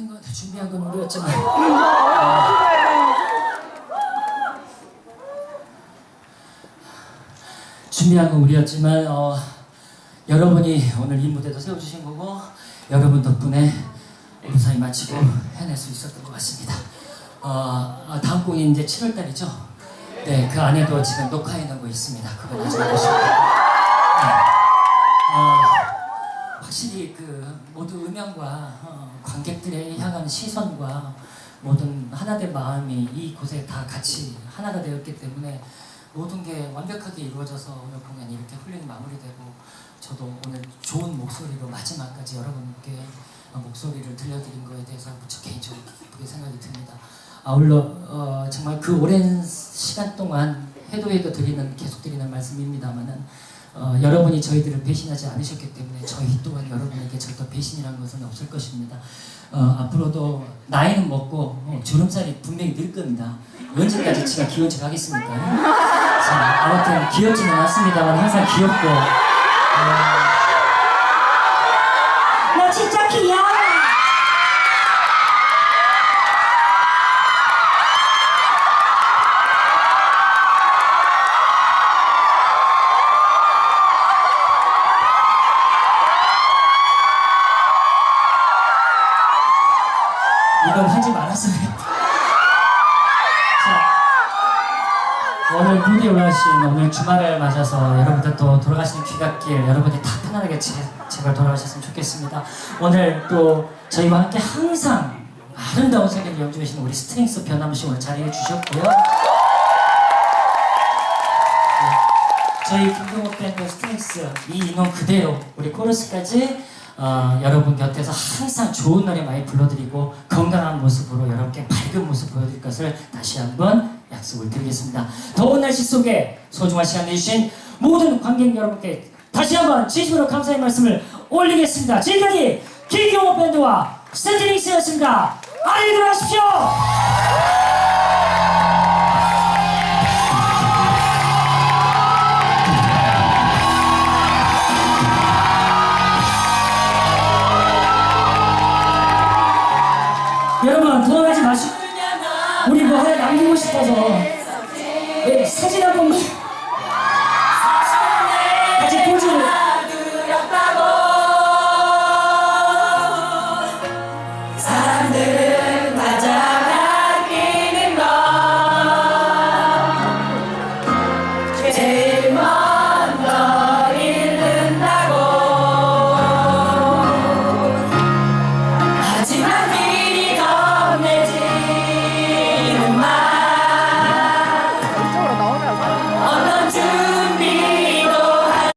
같은 건 준비한 건 우리였잖아요. 준비한 건 우리였지만 어, 여러분이 오늘 이 무대도 세워주신 거고 여러분 덕분에 무사히 마치고 해낼 수 있었던 것 같습니다. 어, 어 다음 공이 이제 7월달이죠? 네, 그 안에도 지금 녹화해놓고 있습니다. 그거 나중에 보시고. 관객들의 향한 시선과 모든 하나된 마음이 이곳에 다 같이 하나가 되었기 때문에 모든 게 완벽하게 이루어져서 오늘 공연이 이렇게 훌륭히 마무리되고 저도 오늘 좋은 목소리로 마지막까지 여러분께 어, 목소리를 들려드린 거에 대해서 무척 개인적으로 기쁘게 생각이 듭니다. 아울러 어, 정말 그 오랜 시간 동안 해도 해도 드리는 계속 드리는 말씀입니다만은 어, 여러분이 저희들을 배신하지 않으셨기 때문에 저희 또한 여러분에게 절대 배신이라는 것은 없을 것입니다. 어, 앞으로도 나이는 먹고 어, 주름살이 분명히 늘 겁니다. 언제까지 제가 척 하겠습니까? 자, 아무튼 귀엽지는 않습니다만 항상 귀엽고 어, 이건 하지 말았어야 했다. 자, 오늘 무대 올라오신 오늘 주말을 맞아서 여러분들 또 돌아가시는 귀갓길 여러분이 다 편안하게 제, 제발 돌아가셨으면 좋겠습니다. 오늘 또 저희와 함께 항상 아름다운 성경 연주해 주신 우리 스트링스 변함없이 오늘 자리해 주셨고요. 네, 저희 김동욱 밴드 스트링스 이 인원 그대로 우리 코러스까지 어, 여러분 곁에서 항상 좋은 노래 많이 불러드리고 건강한 모습으로 여러분께 밝은 모습 보여드릴 것을 다시 한번 약속을 드리겠습니다. 더운 날씨 속에 소중한 시간 내주신 모든 관객 여러분께 다시 한번 진심으로 감사의 말씀을 올리겠습니다. 지금까지 김경호 밴드와 스트링스였습니다. 안녕히 들어가십시오. 우리 뭐 하나 남기고 싶어서. 네, 사진 한번 같이 포즈를 사람들